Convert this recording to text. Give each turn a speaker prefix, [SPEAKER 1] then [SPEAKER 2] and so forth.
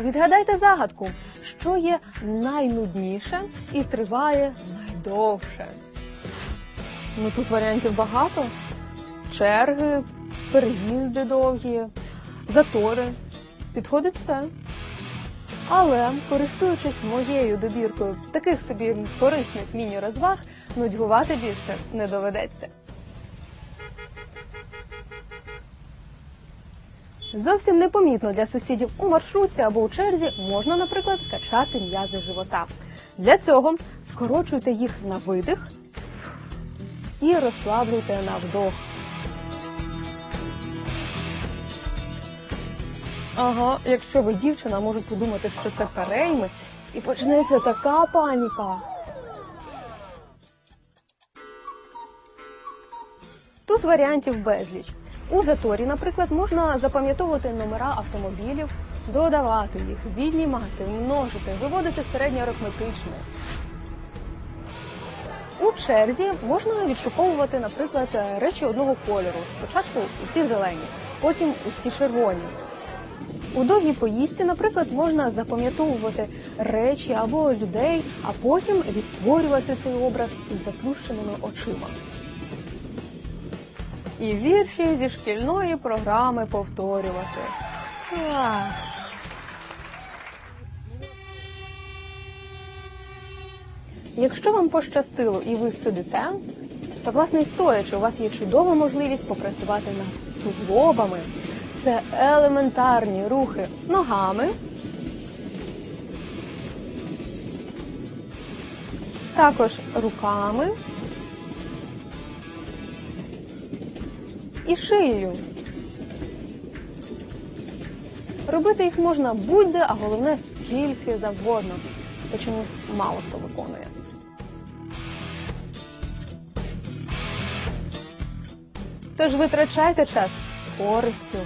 [SPEAKER 1] Відгадайте загадку, що є найнудніше і триває найдовше. Ну тут варіантів багато. Черги, переїзди довгі, затори. Підходить все. Але, користуючись моєю добіркою таких собі корисних міні-розваг, нудьгувати більше не доведеться. Зовсім непомітно для сусідів у маршрутці або у черзі можна, наприклад, скачати м'язи живота. Для цього скорочуйте їх на видих і розслаблюйте на вдох. Ага, якщо ви дівчина, можуть подумати, що це перейми, і почнеться така паніка. Тут варіантів безліч. У заторі, наприклад, можна запам'ятовувати номера автомобілів, додавати їх, віднімати, множити, виводити середнє арифметичне. У черзі можна відшуковувати, наприклад, речі одного кольору. Спочатку усі зелені, потім усі червоні. У довгій поїздці, наприклад, можна запам'ятовувати речі або людей, а потім відтворювати цей образ із заплющеними очима. І вірші зі шкільної програми повторювати. Якщо вам пощастило і ви сидите, то власне стоячи, у вас є чудова можливість попрацювати над суглобами. Це елементарні рухи ногами. Також руками і шиєю. Робити їх можна будь-де, а головне скільки завгодно. Та чомусь мало хто виконує. Тож витрачайте час користю,